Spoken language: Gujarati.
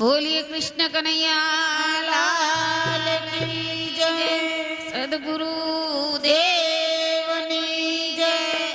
બોલીએ કૃષ્ણ કનૈયા લાલ કી જય સદગુરુ દેવ.